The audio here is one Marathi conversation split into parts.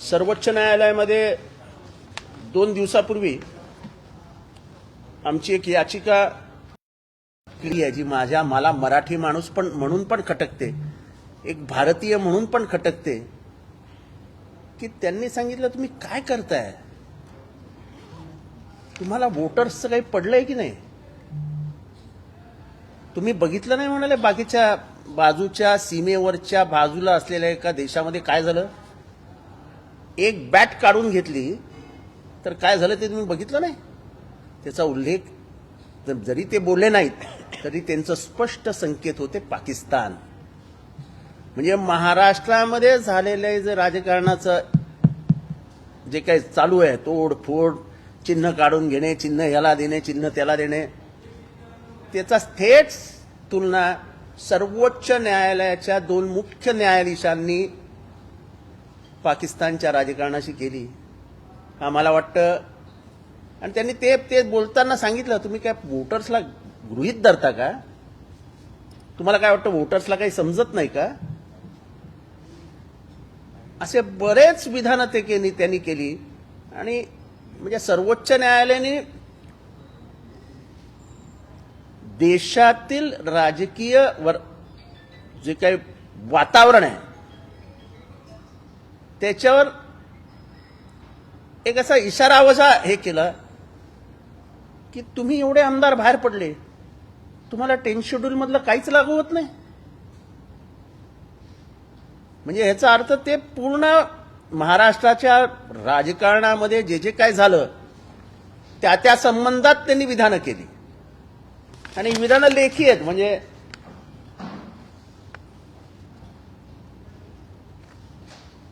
सर्वोच्च न्यायालयामध्ये दोन दिवसापूर्वी आमची एक याचिका केली आहे जी माझ्या मला मराठी माणूस पण म्हणून पण खटकते. एक भारतीय म्हणून पण खटकते. की त्यांनी सांगितलं तुम्ही काय करताय? तुम्हाला वोटर्सचं काही पडलंय की नाही? तुम्ही बघितलं नाही म्हणाले बाकीच्या बाजूच्या सीमेवरच्या बाजूला असलेल्या एका देशामध्ये काय झालं? एक बॅट काढून घेतली तर काय झालं ते तुम्ही बघितलं नाही? त्याचा उल्लेख तर जरी ते बोलले नाहीत तरी त्यांचं स्पष्ट संकेत होते पाकिस्तान. म्हणजे महाराष्ट्रामध्ये झालेलं जे राजकारणाचं जे काही चालू आहे तोडफोड चिन्ह काढून घेणे चिन्ह ह्याला देणे चिन्ह त्याला देणे त्याचा थेट तुलना सर्वोच्च न्यायालयाच्या दोन मुख्य न्यायाधीशांनी पाकिस्तानच्या राजकारणाशी केली. आम्हाला वाटतं. आणि त्यांनी ते ते बोलताना सांगितलं तुम्ही काय वोटर्सला गृहीत धरता का? तुम्हाला काय वाटतं वोटर्सला काही समजत नाही का? असे बरेच विधानं ते त्यांनी केली. आणि म्हणजे सर्वोच्च न्यायालयाने देशातील राजकीय वर जे काही वातावरण आहे त्याच्यावर एक असा इशारा वजा हे केला की तुम्ही एवढे आमदार बाहेर पडले तुम्हाला टेन शेड्यूल मधलं काहीच लागू होत नाही. म्हणजे ह्याचा अर्थ ते पूर्ण महाराष्ट्राच्या राजकारणामध्ये जे जे काय झालं त्या त्या संबंधात त्यांनी विधानं केली. आणि विधानं लेखी आहेत म्हणजे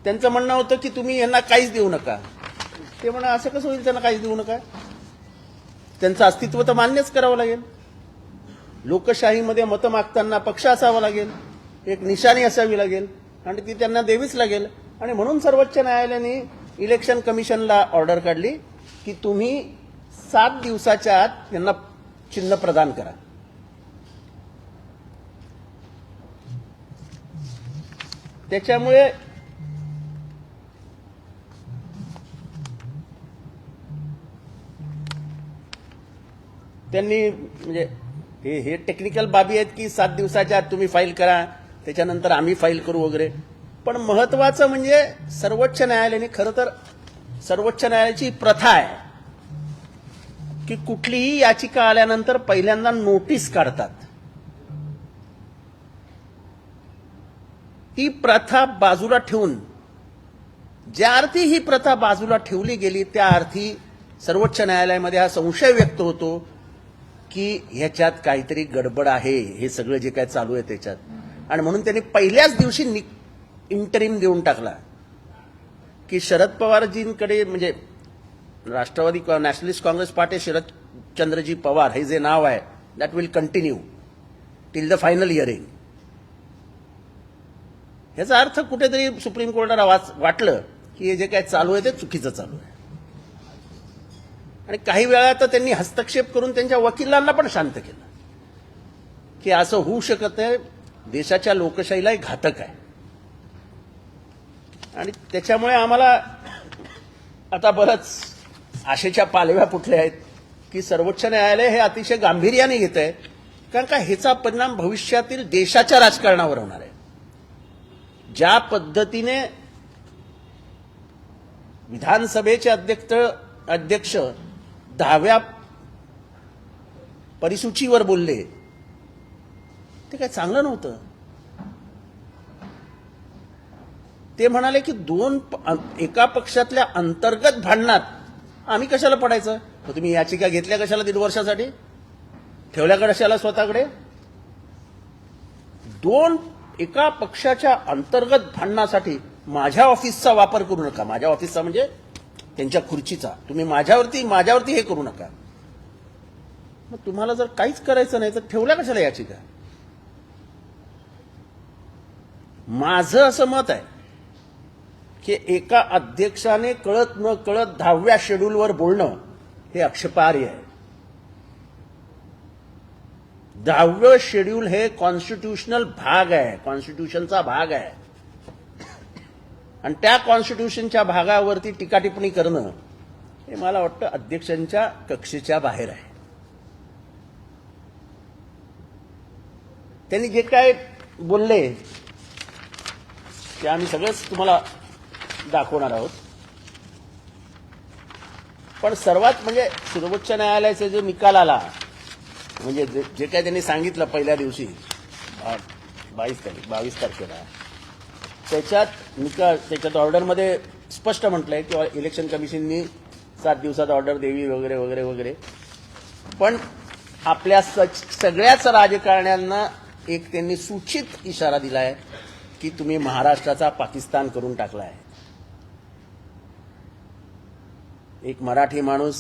त्यांचं म्हणणं होतं की तुम्ही यांना काहीच देऊ नका. ते म्हणा असं कसं होईल त्यांना काहीच देऊ नका? त्यांचं अस्तित्व तर मान्यच करावं लागेल. लोकशाहीमध्ये मतं मागताना पक्ष असावा लागेल एक निशाणी असावी लागेल आणि ती त्यांना द्यावीच लागेल. आणि म्हणून सर्वोच्च न्यायालयाने इलेक्शन कमिशनला ऑर्डर काढली की तुम्ही सात दिवसाच्या आत त्यांना चिन्ह प्रदान करा. त्याच्यामुळे त्यांनी म्हणजे हे हे टेक्निकल बाबी आहेत की सात दिवसाच्या आत तुम्ही फाईल करा त्याच्यानंतर आम्ही फाईल करू वगैरे. पण महत्वाचं म्हणजे सर्वोच्च न्यायालयाने खरं तर सर्वोच्च न्यायालयाची प्रथा आहे. की कुठलीही याचिका आल्यानंतर पहिल्यांदा नोटीस काढतात. ती प्रथा बाजूला ठेवून ज्या अर्थी ही प्रथा बाजूला ठेवली गेली त्या अर्थी सर्वोच्च न्यायालयामध्ये हा संशय व्यक्त होतो की ह्याच्यात काहीतरी गडबड आहे हे सगळं जे काय चालू आहे त्याच्यात. आणि म्हणून त्यांनी पहिल्याच दिवशी इंटरिम देऊन टाकला. की शरद पवारजींकडे म्हणजे Rashtrawadi nationalist Congress party Sharadchandraji Pawar हे जे नाव आहे that will continue till the final hearing ह्याचा अर्थ कुठेतरी सुप्रीम कोर्टाला वाच- वाटलं की हे जे काय चालू आहे ते चुकीचं चालू आहे. आणि काही वेळा तर त्यांनी हस्तक्षेप करून त्यांच्या वकिलांना पण शांत केलं. की असं होऊ शकत आहे देशाच्या लोकशाहीला घातक आहे. आणि त्याच्यामुळे आम्हाला आता बरंच आशेच्या पालव्या कुठल्या आहेत की सर्वोच्च न्यायालय हे अतिशय गांभीर्याने घेत आहे कारण का ह्याचा परिणाम भविष्यातील देशाच्या राजकारणावर होणार आहे. ज्या पद्धतीने विधानसभेचे अध्यक्ष अध्यक्ष दहाव्या परिसूचीवर बोलले ते काय चांगलं नव्हतं. ते म्हणाले की दोन प- एका पक्षातल्या अंतर्गत भांडणात आम्ही कशाला पडायचं? मग तुम्ही याचिका घेतल्या कशाला दीड वर्षासाठी? ठेवल्या कशाला स्वतःकडे? दोन एका पक्षाच्या अंतर्गत भांडणासाठी माझ्या ऑफिसचा वापर करू नका. माझ्या ऑफिसचा म्हणजे त्यांच्या खुर्चीचा. तुम्ही माझ्यावरती माझ्यावरती हे करू नका. मग तुम्हाला जर काहीच करायचं नाही तर ठेवल्या कशाला याचिका? माझं असं मत आहे. की एका अध्यक्षाने कळत न कळत दहाव्या शेड्यूलवर बोलणं हे आक्षेपार्ह आहे. दहावं शेड्यूल हे कॉन्स्टिट्युशनल भाग आहे कॉन्स्टिट्यूशनचा भाग आहे. आणि त्या कॉन्स्टिट्यूशनच्या भागावरती टीका टिप्पणी करणं हे मला वाटतं अध्यक्षांच्या कक्षेच्या बाहेर आहे. त्यांनी जे काय बोलले ते आम्ही सगळंच तुम्हाला दाखवणार आहोत. पण सर्वात म्हणजे सर्वोच्च न्यायालयाचा जो निकाल आला म्हणजे जे काय त्यांनी सांगितलं पहिल्या दिवशी बावीस तारीख बावीस तारखेला त्याच्यात निकाल त्याच्यात ऑर्डरमध्ये स्पष्ट म्हटलंय किंवा इलेक्शन कमिशननी सात दिवसात ऑर्डर द्यावी वगैरे वगैरे वगैरे. पण आपल्या सगळ्याच राजकारण्यांना एक त्यांनी सूचित इशारा दिलाय की तुम्ही महाराष्ट्राचा पाकिस्तान करून टाकला आहे एक मराठी माणूस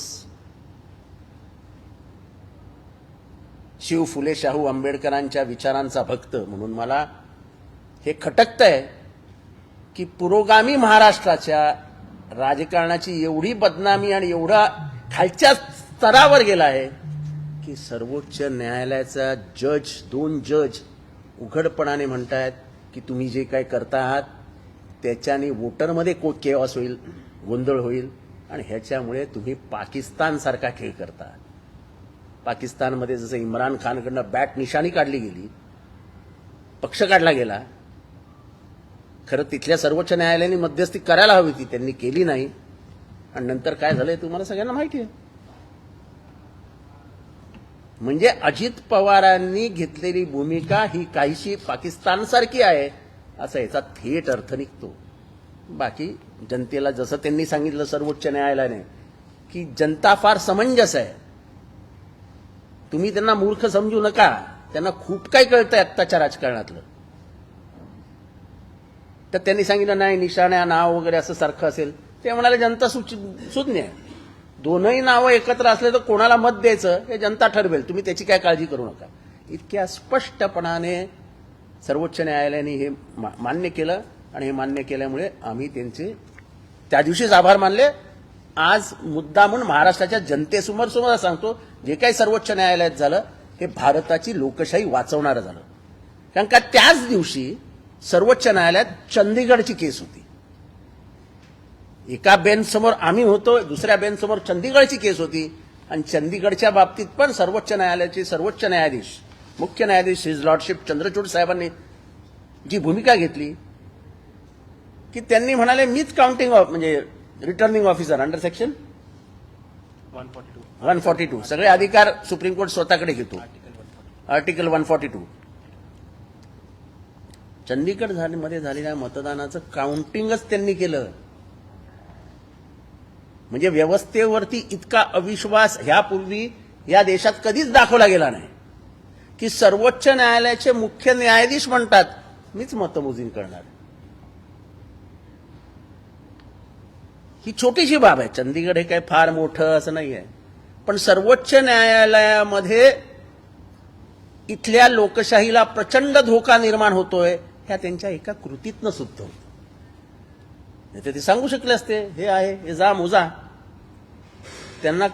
शिव फुले शाहू आंबेडकरांच्या विचारांचा भक्त म्हणून मला हे खटकतंय की पुरोगामी महाराष्ट्राच्या राजकारणाची एवढी बदनामी आणि एवढा खालच्या स्तरावर गेला आहे की सर्वोच्च न्यायालयाचा जज दोन जज उघडपणाने म्हणतायत की तुम्ही जे काय करता आहात त्याच्याने वोटरमध्ये को केवास होईल गोंधळ होईल. आणि ह्याच्यामुळे तुम्ही पाकिस्तानसारखा खेळ करता. पाकिस्तानमध्ये जसं इम्रान खानकडनं बॅट निशाणी काढली गेली पक्ष काढला गेला खरं तिथल्या सर्वोच्च न्यायालयाने मध्यस्थी करायला हवी ती त्यांनी केली नाही. आणि नंतर काय झालंय तुम्हाला सगळ्यांना माहिती आहे. म्हणजे अजित पवारांनी घेतलेली भूमिका ही काहीशी पाकिस्तानसारखी आहे असा याचा थेट अर्थ निघतो. बाकी जनतेला जसं त्यांनी सांगितलं सर्वोच्च न्यायालयाने की जनता फार समंजस आहे. तुम्ही त्यांना मूर्ख समजू नका. त्यांना खूप काही कळतंय आत्ताच्या राजकारणातलं. तर त्यांनी सांगितलं नाही निशाण्या नाव वगैरे असं सारखं असेल. ते म्हणाले जनता सुज्ञ आहे. दोनही नावं एकत्र असले तर कोणाला मत द्यायचं? हे जनता ठरवेल. तुम्ही त्याची काय काळजी करू नका. इतक्या स्पष्टपणाने सर्वोच्च न्यायालयाने हे मान्य केलं. आणि हे मान्य केल्यामुळे आम्ही त्यांचे त्या दिवशीच आभार मानले. आज मुद्दा म्हणून महाराष्ट्राच्या जनतेसमोर समोर सांगतो जे काही सर्वोच्च न्यायालयात झालं हे भारताची लोकशाही वाचवणारं झालं. कारण का त्याच दिवशी सर्वोच्च न्यायालयात चंदीगडची केस होती. एका बेंचसमोर आम्ही होतो दुसऱ्या बेंचसमोर चंदीगडची केस होती. आणि चंदीगडच्या बाबतीत पण सर्वोच्च न्यायालयाचे सर्वोच्च न्यायाधीश मुख्य न्यायाधीश हिज लॉर्डशिप चंद्रचूड साहेबांनी जी भूमिका घेतली की त्यांनी म्हणाले मीच काउंटिंग ऑफ म्हणजे returning officer under section one forty two सगळे अधिकार सुप्रीम कोर्ट स्वतःकडे घेतो. आर्टिकल वन फॉर्टी टू चंदीगडमध्ये झालेल्या मतदानाचं काउंटिंगच त्यांनी केलं. म्हणजे व्यवस्थेवरती इतका अविश्वास ह्यापूर्वी या देशात कधीच दाखवला गेला नाही. की सर्वोच्च न्यायालयाचे मुख्य न्यायाधीश म्हणतात मीच मतमोजणी करणार. ही छोटीशी बाब आहे. चंदीगड हे काही फार मोठं असं नाही आहे पण सर्वोच्च न्यायालयामध्ये इथल्या लोकशाहीला प्रचंड धोका निर्माण होतोय ह्या त्यांच्या एका कृतीतनं सुद्धा होत. ते सांगू शकले असते हे आहे हे जा मोजा. त्यांना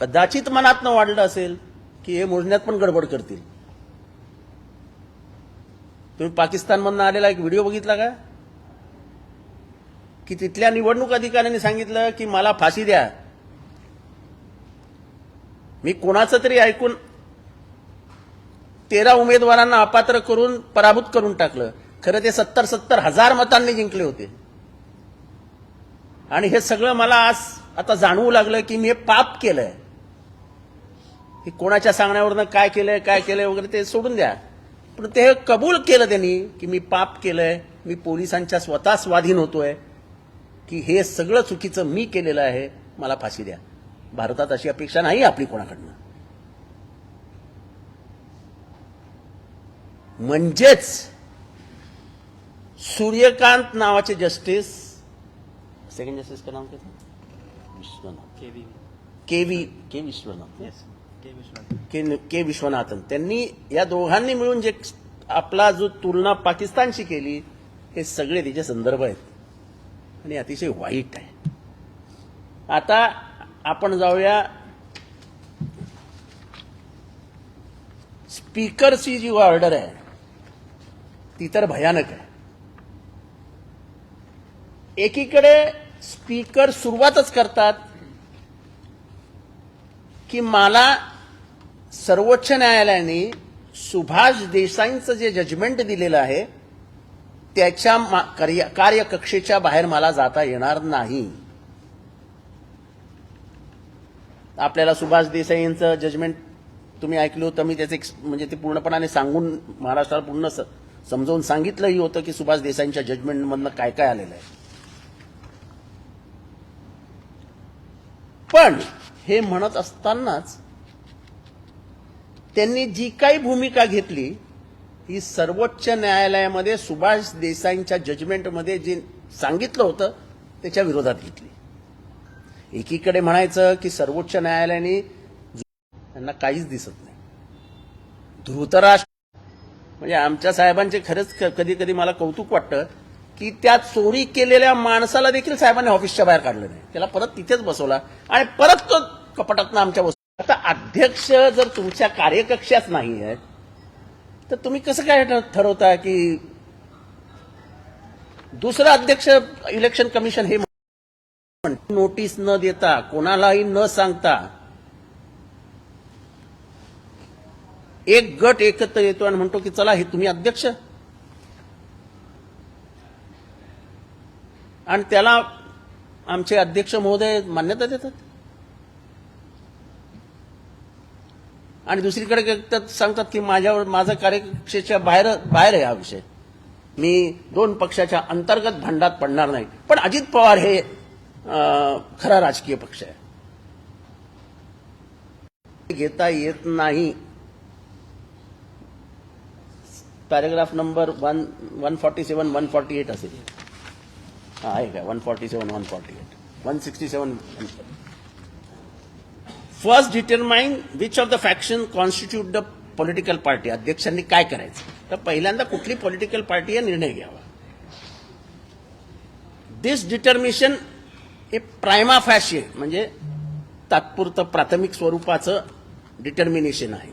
कदाचित मनातनं वाढलं असेल की हे मोजण्यात पण गडबड करतील. तुम्ही पाकिस्तानमधनं आलेला एक व्हिडिओ बघितला का? की तिथल्या निवडणूक अधिकाऱ्यांनी सांगितलं की मला फाशी द्या. मी कोणाचं तरी ऐकून तेरा उमेदवारांना अपात्र करून पराभूत करून टाकलं. खरं ते सत्तर सत्तर हजार मतांनी जिंकले होते. आणि हे सगळं मला आज आता जाणवू लागलं की मी हे पाप केलंय. हे कोणाच्या सांगण्यावरनं काय केलंय काय केलंय वगैरे ते सोडून द्या. पण ते कबूल केलं त्यांनी की मी पाप केलंय मी पोलिसांच्या स्वतः स्वाधीन होतोय. की हे सगळं चुकीचं मी केलेलं आहे मला फाशी द्या. भारतात अशी अपेक्षा नाही आपली कोणाकडनं. म्हणजेच सूर्यकांत नावाचे जस्टिस सेकंड जस्टिस का नाम क्या था Vishwanath. K V K Vishwanath yes K Vishwanath. K K Vishwanathan त्यांनी या दोघांनी मिळून जे आपला जो तुलना पाकिस्तानशी केली हे सगळे तिचे संदर्भ आहेत. आणि अतिशय वाईट आहे. आता आपण जाऊया स्पीकरची जी ऑर्डर आहे ती तर भयानक आहे. एकीकडे स्पीकर सुरुवातच करतात की मला सर्वोच्च न्यायालयाने सुभाष देसाईंचं जे जजमेंट दिलेलं आहे त्याच्या कार्य- कार्यकक्षेच्या बाहेर मला जाता येणार नाही. आपल्याला सुभाष देसाई यांचं जजमेंट तुम्ही ऐकलं होतं मी त्याचे म्हणजे ते पूर्णपणाने सांगून महाराष्ट्राला पूर्ण स- समजावून सांगितलंही होतं की सुभाष देसाईंच्या जजमेंटमधनं काय काय आलेलं आहे. पण हे म्हणत असतानाच त्यांनी जी काही भूमिका घेतली ही सर्वोच्च न्यायालयामध्ये सुभाष देसाईंच्या जजमेंटमध्ये जे सांगितलं होतं त्याच्या विरोधात घेतली. एकीकडे म्हणायचं की सर्वोच्च न्यायालयाने त्यांना काहीच दिसत नाही. धृतराष्ट्र म्हणजे आमच्या साहेबांचे खरंच कधी कधी मला कौतुक वाटतं की त्या चोरी केलेल्या माणसाला देखील साहेबांनी ऑफिसच्या बाहेर काढलं नाही. त्याला परत तिथेच बसवला आणि परत तो कपाटातनं आमच्या बस आता अध्यक्ष जर तुमच्या कार्यकक्षाच नाही आहेत तर तुम्ही कसं काय ठरवता की दुसरा अध्यक्ष इलेक्शन कमिशन हे म्हण- नोटीस न देता कोणालाही न सांगता एक गट एकत्र येतो आणि म्हणतो की चला हे तुम्ही अध्यक्ष. आणि त्याला आमचे अध्यक्ष महोदय मान्यता देतात. आणि दुसरीकडे तर सांगतात की माझ्यावर माझा कार्यक्षेच्या बाहेर बाहेर आहे हा विषय. मी दोन पक्षाच्या अंतर्गत भांडात पडणार नाही. पण अजित पवार हे खरा राजकीय पक्ष आहे. घेता येत नाही. Paragraph number one one forty seven one forty eight असेल. हा आहे का one forty seven one forty eight. One sixty seven first determine which of the faction constitute the political party अध्यक्षांनी काय करायचं? तर पहिल्यांदा कुठली पॉलिटिकल पार्टी या निर्णय घ्यावा. दिस डिटर्मिशन हे प्रायमा फॅशे म्हणजे तात्पुरतं प्राथमिक स्वरूपाचं डिटर्मिनेशन आहे.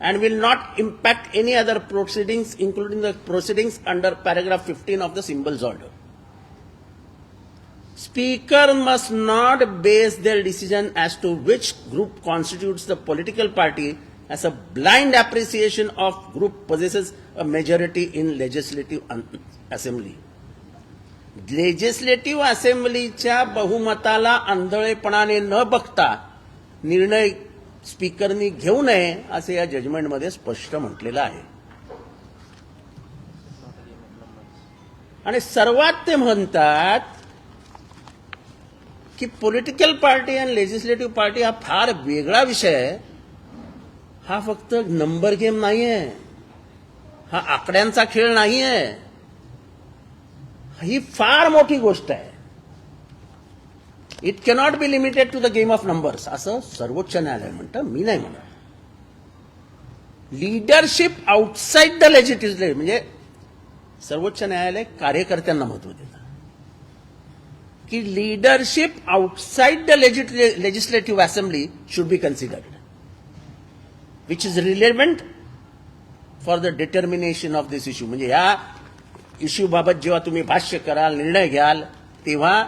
And will not impact any other proceedings including the proceedings under paragraph fifteen of the symbols order Speaker must not base their decision as to which group constitutes the political party as a blind appreciation of group possesses a majority in legislative un- assembly. Legislative असेंब्लीच्या बहुमताला आंधळेपणाने न बघता निर्णय स्पीकरनी घेऊ नये असे या जजमेंटमध्ये स्पष्ट म्हटलेलं आहे आणि सर्वात ते म्हणतात की पॉलिटिकल पार्टी आणि लेजिस्लेटिव्ह पार्टी हा फार वेगळा विषय आहे. हा फक्त नंबर गेम नाही आहे हा आकड्यांचा खेळ नाही आहे ही फार मोठी गोष्ट आहे. It cannot be limited to the game of numbers असं सर्वोच्च न्यायालय म्हणतं मी नाही म्हणत. लिडरशिप आउटसाइड द लेजिस्लेटिव्ह म्हणजे सर्वोच्च न्यायालय कार्यकर्त्यांना महत्त्व देतं. की leadership outside the legislative assembly should be considered which is relevant for the determination of this issue म्हणजे या इश्यू बाबत जेव्हा तुम्ही भाष्य कराल निर्णय घ्याल तेव्हा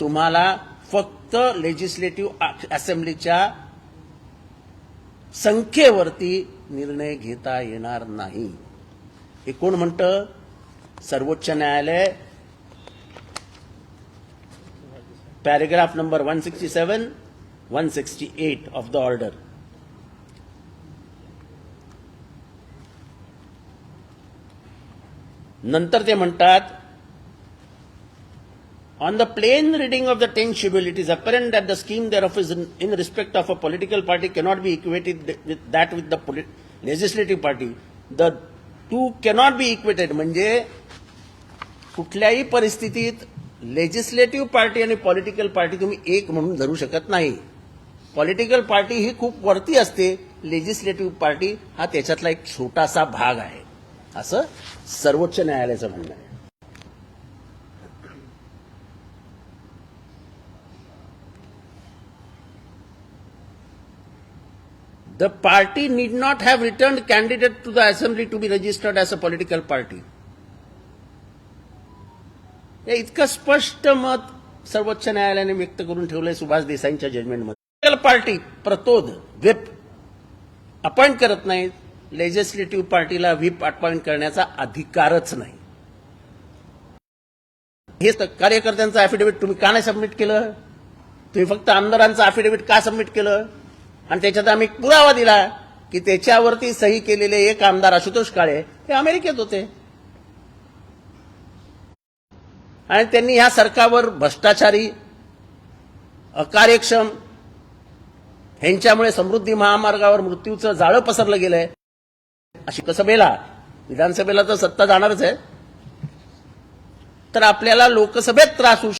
तुम्हाला फक्त लेजिस्लेटिव्ह असेंब्लीच्या संख्येवरती निर्णय घेता येणार नाही. हे कोण म्हणतं? सर्वोच्च न्यायालय paragraph number 167, 168 of the order नंतर ते म्हणतात on the plain reading of the ten schedule it is apparent that the scheme thereof is in respect of a political party cannot be equated with that with the legislative party the two cannot be equated म्हणजे कुठल्याही परिस्थितीत लेजिस्लेटिव्ह पार्टी आणि पॉलिटिकल पार्टी तुम्ही एक म्हणून धरू शकत नाही. पॉलिटिकल पार्टी ही खूप वरती असते. लेजिस्लेटिव्ह पार्टी हा त्याच्यातला एक छोटासा भाग आहे. असं सर्वोच्च न्यायालयाचं म्हणणं आहे. The party need not have return candidate to the assembly to be registered as a political party हे इतकं स्पष्ट मत सर्वोच्च न्यायालयाने व्यक्त करून ठेवलंय सुभाष देसाईंच्या जजमेंटमध्ये पार्टी प्रतोद व्हिप. अपॉइंट करत नाहीत. लेजिस्लेटिव्ह पार्टीला व्हिप अपॉइंट करण्याचा अधिकारच नाही. हे तर कार्यकर्त्यांचं अफिडेव्हिट तुम्ही का नाही सबमिट केलं? तुम्ही फक्त आमदारांचं अफिडेव्हिट का सबमिट केलं? आणि त्याच्यात आम्ही पुरावा दिला की त्याच्यावरती सही केलेले एक आमदार आशुतोष काळे हे अमेरिकेत होते. आणि त्यांनी ह्या सरकारवर भ्रष्टाचारी अकार्यक्षम ह्यांच्यामुळे समृद्धी महामार्गावर मृत्यूचं जाळं पसरलं गेलंय. अशी लोकसभेला विधानसभेला तर सत्ता जाणारच आहे. तर आपल्याला लोकसभेत त्रास होऊ